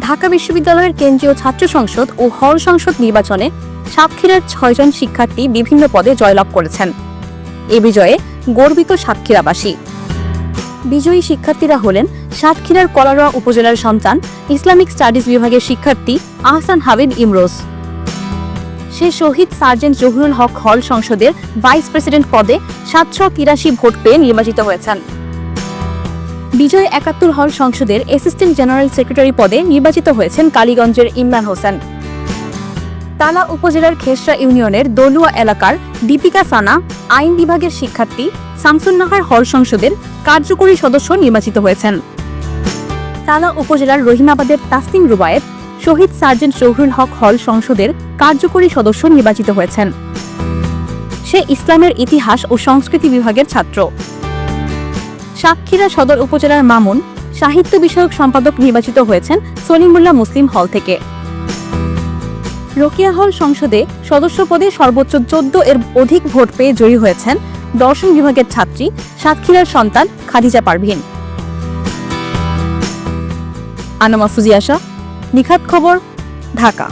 ঢাকা বিশ্ববিদ্যালয়ের কেন্দ্রীয় ছাত্র সংসদ ও হল সংসদ নির্বাচনে সাতক্ষীরার ছয়জন শিক্ষার্থী বিভিন্ন পদে জয়লাভ করেছেন। এ বিজয়ে গর্বিত সাতক্ষীরাবাসী। বিজয়ী শিক্ষার্থীরা হলেন সাতক্ষীরার কলারোয়া উপজেলার সন্তান ইসলামিক স্টাডিজ বিভাগের শিক্ষার্থী আহসান হাবিব ইমরোজ। সে শহীদ সার্জেন্ট জহুরুল হক হল সংসদের ভাইস প্রেসিডেন্ট পদে সাতশো তিরাশি ভোট পেয়ে নির্বাচিত হয়েছেন। বিজয় একাত্তর হল সংসদের অ্যাসিস্ট্যান্ট জেনারেল সেক্রেটারি পদে নির্বাচিত হয়েছেন কালীগঞ্জের ইমরান হোসেন। তালা উপজেলার খেসরা ইউনিয়নের দলুয়া এলাকার দীপিকা সানা, আইন বিভাগের শিক্ষার্থী শামসুন্নাহার হল সংসদের কার্যকরী সদস্য নির্বাচিত হয়েছেন। তালা উপজেলার রহিমাবাদের তাসনিম রুবায়েত, শহীদ সার্জেন্ট জহুরুল হক হল সংসদের কার্যকরী সদস্য নির্বাচিত হয়েছেন। সে ইসলামের ইতিহাস ও সংস্কৃতি বিভাগের ছাত্র। সাতক্ষীরা সদর উপজেলার মামুন, সাহিত্য বিষয়ক সম্পাদক নির্বাচিত হয়েছেন সলিমুল্লাহ মুসলিম হল থেকে। রোকিয়া হল সংসদে সদস্য পদে সর্বোচ্চ চোদ্দ এর অধিক ভোট পেয়ে জয়ী হয়েছেন দর্শন বিভাগের ছাত্রী, সাতক্ষীরার সন্তান খাদিজা পারভিন। আনোমা ফুজিয়াশা, নিখাত খবর, ঢাকা।